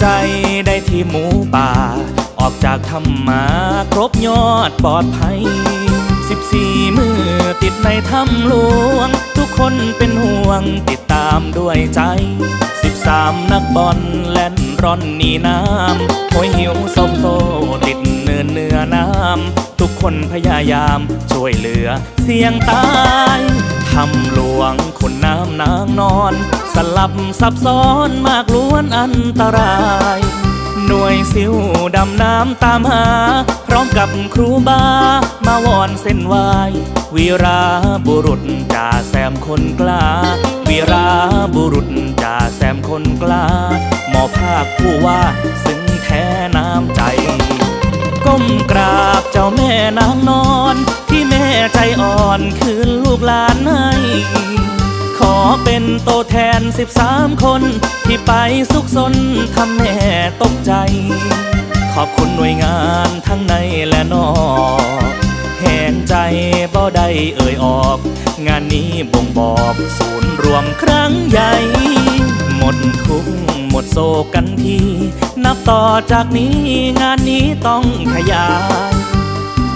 ใจได้ที่หมูป่า ออกจากถ้ำมาครบยอดปลอดภัยสิบสี่มือติดในถ้ำหลวง ทุกคนเป็นห่วงติดตามด้วยใจสิบสามนักบอลแล่นร่อนหนีน้ำหอยหิวสมโซติดเนินเนื้อน้ำ ทุกคนพยายามช่วยเหลือเสี่ยงตายทำหลวงคนน้ำนางนอน ลับซับซ้อนมากล้วนอันตราย หน่วยซิวดำน้ำตามหา พร้อมกับครูบา มาวอนเส้นไหววีราบุรุษจ่าแซมคนกล้าวีราบุรุษจ่าแซมคนกล้า หมอภาคผู้ว่าซึ้งแท้น้ำใจก้มกราบเจ้าแม่นางนอน ที่แม่ใจอ่อนคืนลูกหลานให้ เป็นตัวแทนสิบสามคน ที่ไปสุขสนทำแม่ตกใจ ขอบคุณหน่วยงานทั้งในและนอกแหนใจบ่ได้เอ่ยออก งานนี้บ่งบอกศูนย์รวมครั้งใหญ่ หมดทุกหมดโศกกันที นับต่อจากนี้งานนี้ต้องขยาย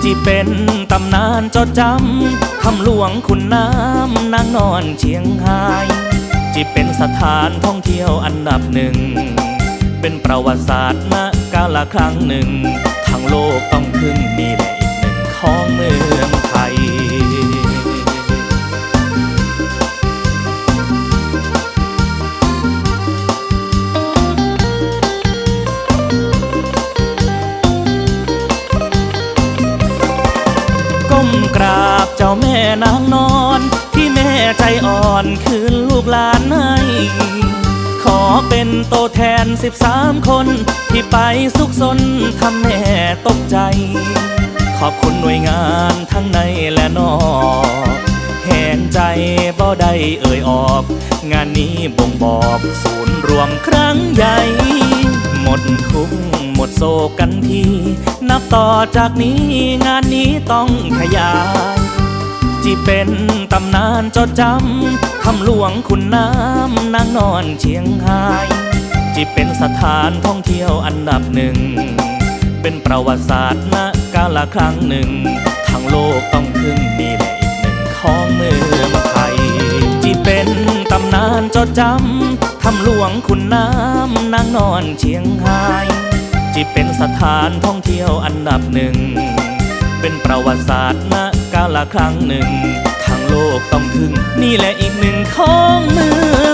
ที่เป็นตำนานจดจำคำหลวงคุณน้ำนางนอนเชียงรายที่เป็นสถานท่องเที่ยวอันดับหนึ่ง เป็นประวัติศาสตร์ณกาลครั้งหนึ่ง ทั้งโลกต้องขึ้นมีแหล กราบเจ้าแม่นางนอน ที่แม่ใจอ่อนคืนลูกหลานให้ขอเป็นโตแทนสิบสามคน ที่ไปสุขสนทำแม่ตกใจ ขอบคุณหน่วยงานทั้งในและนอกแหนใจบ่ได้เอ่ยออก งานนี้บ่งบอกศูนย์รวมครั้งใหญ่ กกันที นับต่อจากนี้งานนี้ต้องขยายที่เป็นตำนานจดจำคำหลวงคุณน้ำนางนอนเชียงรายที่เป็นสถานท่องเที่ยวอันดับหนึ่ง เป็นประวัติศาสตร์ณกาลครั้งหนึ่ง ทั้งโลกต้องถึงนี่แหละอีกหนึ่งของเมืองไทยที่เป็นตำนานจดจำคำหลวงคุณน้ำนางนอนเชียงราย ที่เป็นสถานท่องเที่ยวอันดับหนึ่ง เป็นประวัติศาสตร์ณกาลครั้งหนึ่ง ทางโลกต้องถึง นี่แหละอีกหนึ่งของเมือง